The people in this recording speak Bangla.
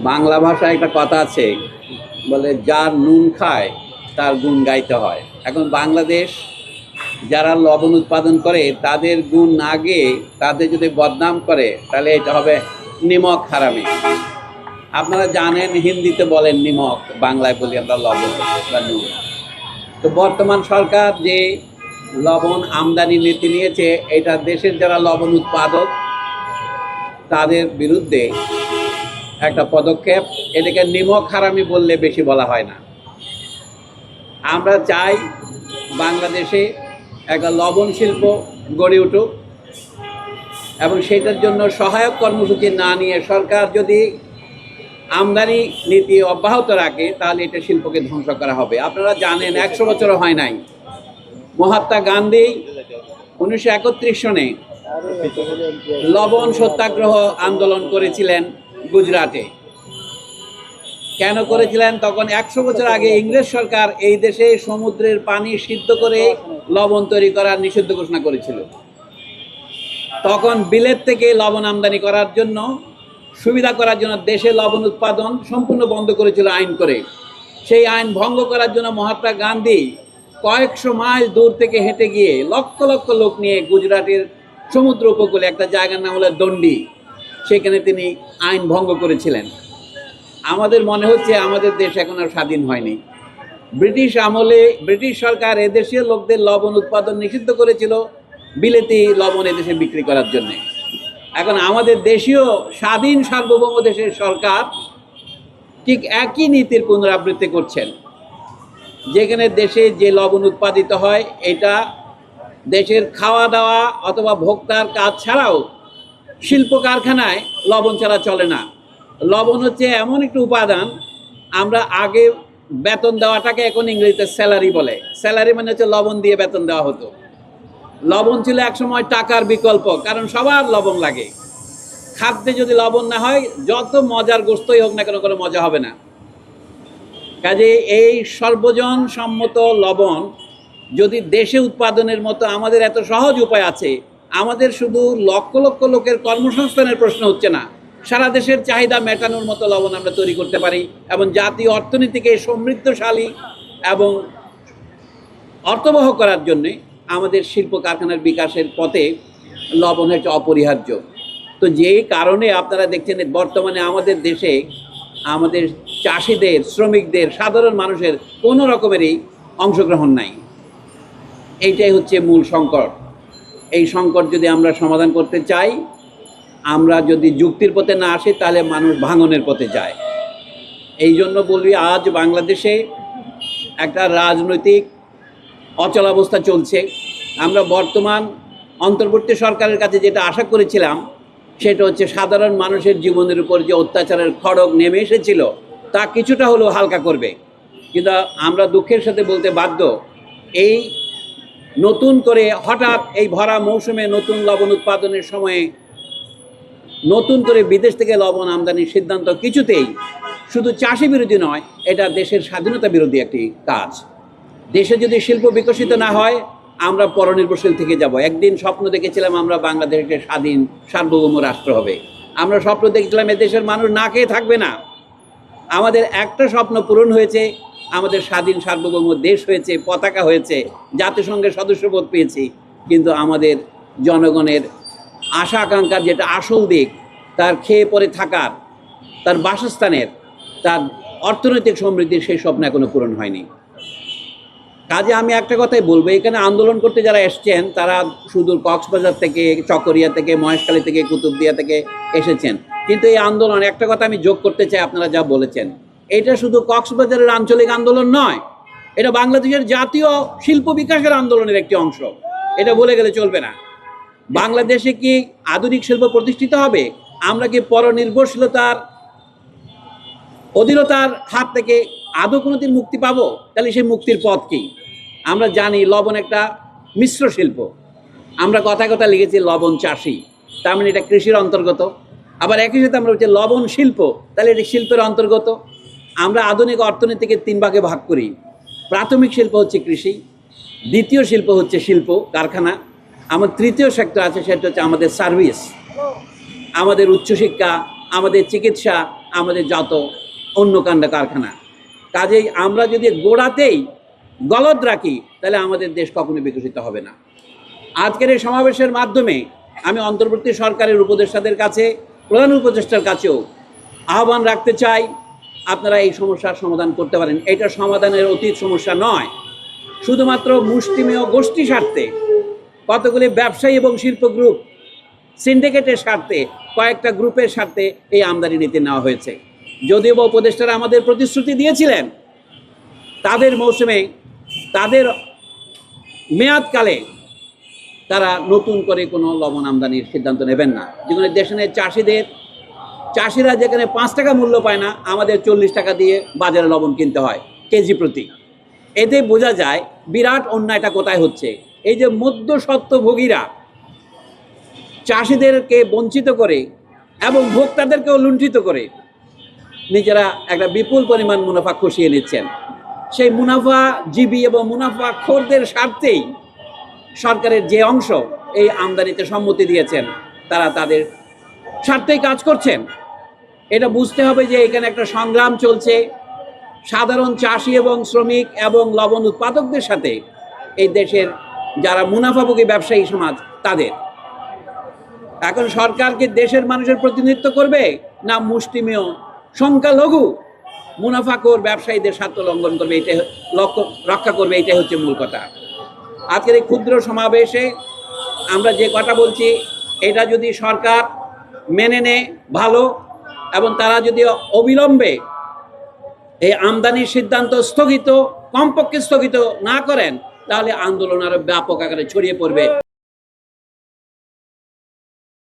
বাংলা ভাষায় একটা কথা আছে, বলে যার নুন খায়, তার গুণ গাইতে হয়। এখন বাংলাদেশ যারা লবণ উৎপাদন করে, তাদের গুণ না গিয়ে তাদের যদি বদনাম করে, তাহলে এটা হবে নিমক হারামি। আপনারা জানেন, হিন্দিতে বলেন নিমক, বাংলায় বলি আমরা লবণ বা নুন। তো বর্তমান সরকার যে লবণ আমদানি নীতি নিয়েছে, এটা দেশের যারা লবণ উৎপাদক, তাদের বিরুদ্ধে একটা পদক্ষেপ এটাকে নিমক হারামি বললে বেশি বলা হয় না। আমরা চাই বাংলাদেশে একটা লবণ শিল্প গড়ে উঠুক এবং সেটার জন্য সহায়ক কর্মসূচি না নিয়ে সরকার যদি আমদানি নীতি অব্যাহত রাখে, তাহলে এটা শিল্পকে ধ্বংস করা হবে। আপনারা জানেন, একশো বছরও হয় নাই। মহাত্মা গান্ধী উনিশশো একত্রিশ সনে লবণ সত্যাগ্রহ আন্দোলন করেছিলেন। গুজরাটে। কেন করেছিলেন? তখন একশো বছর আগে ইংরেজ সরকার এই দেশে সমুদ্রের পানি সিদ্ধ করে লবণ তৈরি করার নিষিদ্ধ ঘোষণা করেছিল। তখন বিলেত থেকে লবণ আমদানি করার জন্য, সুবিধা করার জন্য দেশে লবণ উৎপাদন সম্পূর্ণ বন্ধ করেছিল আইন করে। সেই আইন ভঙ্গ করার জন্য মহাত্মা গান্ধী কয়েকশো মাইল দূর থেকে হেঁটে গিয়ে লক্ষ লক্ষ লোক নিয়ে গুজরাটের সমুদ্র উপকূলে, একটা জায়গার নাম হলো দণ্ডি সেখানে তিনি আইন ভঙ্গ করেছিলেন। আমাদের মনে হচ্ছে আমাদের দেশ এখন আর স্বাধীন হয়নি। ব্রিটিশ আমলে, ব্রিটিশ সরকার এদেশীয় লোকদের লবণ উৎপাদন নিষিদ্ধ করেছিল বিলেতি লবণ এদেশে বিক্রি করার জন্যে। এখন আমাদের দেশীয় স্বাধীন সার্বভৌম দেশের সরকার ঠিক একই নীতির পুনরাবৃত্তি করছেন। যেখানে দেশে যে লবণ উৎপাদিত হয়, এটা দেশের খাওয়া দাওয়া অথবা ভোক্তার কাজ ছাড়াও শিল্প কারখানায় লবণ ছাড়া চলে না। লবণ হচ্ছে এমন একটি উপাদান, আমরা আগে বেতন দেওয়াটাকে এখন ইংরেজিতে স্যালারি বলে। স্যালারি মানে হচ্ছে লবণ দিয়ে বেতন দেওয়া হতো। লবণ ছিল একসময় টাকার বিকল্প, কারণ সবার লবণ লাগে। খাদ্যে যদি লবণ না হয়, যত মজার গোস্তই হোক না কেন, কোনো মজা হবে না। কাজে এই সর্বজন সম্মত লবণ যদি দেশে উৎপাদনের মতো আমাদের এত সহজ উপায় আছে আমাদের শুধু লক্ষ লক্ষ লোকের কর্মসংস্থানের প্রশ্ন হচ্ছে না। সারা দেশের চাহিদা মেটানোর মতো লবণ আমরা তৈরি করতে পারি এবং জাতীয় অর্থনীতিকে সমৃদ্ধশালী এবং অর্থবহ করার জন্যে আমাদের শিল্প কারখানার বিকাশের পথে লবণ হচ্ছে অপরিহার্য। তো যেই কারণে আপনারা দেখছেন বর্তমানে আমাদের দেশে আমাদের চাষিদের, শ্রমিকদের, সাধারণ মানুষের কোনো রকমেরই অংশগ্রহণ নাই। এইটাই হচ্ছে মূল সংকট। এই সংকট যদি আমরা সমাধান করতে চাই, আমরা যদি যুক্তির পথে না আসি, তাহলে মানুষ ভাঙনের পথে যায়। এই জন্য বলবি আজ বাংলাদেশে একটা রাজনৈতিক অচলাবস্থা চলছে। আমরা বর্তমান অন্তর্বর্তী সরকারের কাছে যেটা আশা করেছিলাম, সেটা হচ্ছে সাধারণ মানুষের জীবনের উপর যে অত্যাচারের খড়গ নেমে এসেছিল, তা কিছুটা হলেও হালকা করবে। কিন্তু আমরা দুঃখের সাথে বলতে বাধ্য, এই নতুন করে হঠাৎ এই ভরা মৌসুমে নতুন লবণ উৎপাদনের সময়ে নতুন করে বিদেশ থেকে লবণ আমদানির সিদ্ধান্ত কিছুতেই শুধু চাষি বিরোধী নয়, এটা দেশের স্বাধীনতা বিরোধী একটি কাজ। দেশে যদি শিল্প বিকশিত না হয়, আমরা পরনির্ভরশীল থেকে যাব। একদিন স্বপ্ন দেখেছিলাম আমরা বাংলাদেশের স্বাধীন সার্বভৌম রাষ্ট্র হবে। আমরা স্বপ্ন দেখেছিলাম এদেশের মানুষ না খেয়ে থাকবে না। আমাদের একটা স্বপ্ন পূরণ হয়েছে আমাদের স্বাধীন সার্বভৌম দেশ হয়েছে, পতাকা হয়েছে, জাতিসংঘের সদস্যপদ পেয়েছি। কিন্তু আমাদের জনগণের আশা আকাঙ্ক্ষার যেটা আসল দিক, তার খেয়ে পরে থাকার, তার বাসস্থানের, তার অর্থনৈতিক সমৃদ্ধির সেই স্বপ্ন এখনও পূরণ হয়নি। কাজে আমি একটা কথাই বলব, এখানে আন্দোলন করতে যারা এসছেন, তারা সুদূর কক্সবাজার থেকে, চকরিয়া থেকে, মহেশখালী থেকে, কুতুবদিয়া থেকে এসেছেন। কিন্তু এই আন্দোলন, একটা কথা আমি যোগ করতে চাই, আপনারা যা বলেছেন। এটা শুধু কক্সবাজারের আঞ্চলিক আন্দোলন নয়, এটা বাংলাদেশের জাতীয় শিল্প বিকাশের আন্দোলনের একটি অংশ। এটা বলে গেলে চলবে না। বাংলাদেশে কি আধুনিক শিল্প প্রতিষ্ঠিত হবে? আমরা কি পরনির্ভরশীলতার অধীনতার হাত থেকে আদৌ কোনোদিন মুক্তি পাবো? তাহলে সেই মুক্তির পথ কি? আমরা জানি লবণ একটা মিশ্র শিল্প। আমরা কথা কথা লিখেছি লবণ চাষি। তার মানে এটা কৃষির অন্তর্গত। আবার একই সাথে আমরা বলছি লবণ শিল্প। তাহলে এটি শিল্পের অন্তর্গত। আমরা আধুনিক অর্থনীতিকে তিন ভাগে ভাগ করি। প্রাথমিক শিল্প হচ্ছে কৃষি, দ্বিতীয় শিল্প হচ্ছে শিল্প, কারখানা। আমার তৃতীয় সেক্টর আছে, সেটা হচ্ছে আমাদের সার্ভিস আমাদের উচ্চশিক্ষা, আমাদের চিকিৎসা, আমাদের যত অন্য কাণ্ড কারখানা। কাজেই আমরা যদি গোড়াতেই গলদ রাখি, তাহলে আমাদের দেশ কখনো বিকশিত হবে না। আজকের এই সমাবেশের মাধ্যমে আমি অন্তর্বর্তী সরকারের উপদেষ্টাদের কাছে, প্রধান উপদেষ্টার কাছেও আহ্বান রাখতে চাই আপনারা এই সমস্যার সমাধান করতে পারেন। এটা সমাধানের অতীত সমস্যা নয়। শুধুমাত্র মুষ্টিমেয় গোষ্ঠী স্বার্থে, কতগুলি ব্যবসায়ী এবং শিল্প গ্রুপ সিন্ডিকেটের স্বার্থে, কয়েকটা গ্রুপের স্বার্থে এই আমদানি নীতি নেওয়া হয়েছে। যদিও বা উপদেষ্টারা আমাদের প্রতিশ্রুতি দিয়েছিলেন, তাদের মৌসুমে, তাদের মেয়াদকালে তারা নতুন করে কোনো লবণ আমদানির সিদ্ধান্ত নেবেন না। যেখানে দেশের চাষিদের চাষিরা যেখানে পাঁচ টাকা মূল্য পায় না, আমাদের চল্লিশ টাকা দিয়ে বাজারে লবণ কিনতে হয়, কেজি প্রতি। এতে বোঝা যায় বিরাট অন্যায়টা কোথায় হচ্ছে। এই যে মধ্যস্বত্বভোগীরা চাষিদেরকে বঞ্চিত করে এবং ভোক্তাদেরকেও লুণ্ঠিত করে নিজেরা একটা বিপুল পরিমাণ মুনাফা খসিয়ে নিচ্ছেন। সেই মুনাফা জীবী এবং মুনাফা খোরদের স্বার্থেই সরকারের যে অংশ এই আমদানিতে সম্মতি দিয়েছেন, তারা তাদের স্বার্থেই কাজ করছেন। এটা বুঝতে হবে যে এখানে একটা সংগ্রাম চলছে। সাধারণ চাষি এবং শ্রমিক এবং লবণ উৎপাদকদের সাথে এই দেশের যারা মুনাফাভোগী ব্যবসায়ী সমাজ, তাদের। এখন সরকারকে দেশের মানুষের প্রতিনিধিত্ব করবে না মুষ্টিমেয় সংখ্যালঘু মুনাফাখোর ব্যবসায়ীদের স্বার্থ লঙ্ঘন করবে? এটা লক্ষ্য, রক্ষা করবে, এটাই হচ্ছে মূল কথা। আজকের এই ক্ষুদ্র সমাবেশে আমরা যে কথা বলছি, এটা যদি সরকার মেনে নেয় ভালো এবং তারা যদি অবিলম্বে এই আমদানির সিদ্ধান্ত স্থগিত, কমপক্ষে স্থগিত না করেন, তাহলে আন্দোলন আরও ব্যাপক আকারে ছড়িয়ে পড়বে।